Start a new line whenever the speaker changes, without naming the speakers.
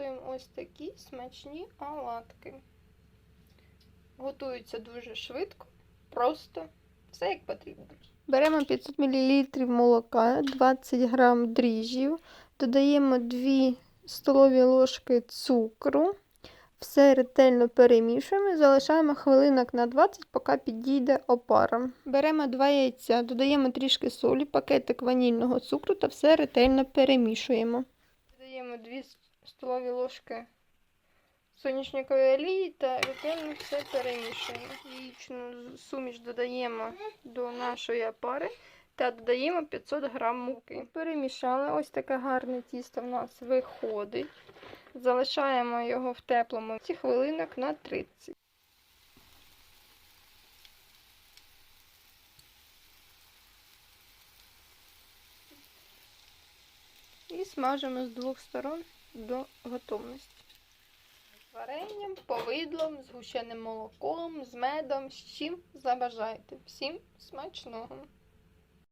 виготуємо ось такі смачні оладки. Готуються дуже швидко, просто, все як потрібно. Беремо 500 мл молока, 20 г дріжджів, додаємо 2 столові ложки цукру. Все ретельно перемішуємо і залишаємо хвилинок на 20, поки підійде опара. Беремо 2 яйця, додаємо трішки солі, пакетик ванільного цукру та все ретельно перемішуємо. Додаємо 2 столові ложки соняшникової олії та ретельно все перемішуємо. Яєчну суміш додаємо до нашої опари та додаємо 500 г муки. Перемішали, ось таке гарне тісто в нас виходить. Залишаємо його в теплому ці хвилинок на 30. І смажимо з двох сторон до готовності. З варенням, повидлом, з гущеним молоком, з медом, з чим забажаєте. Всім смачного!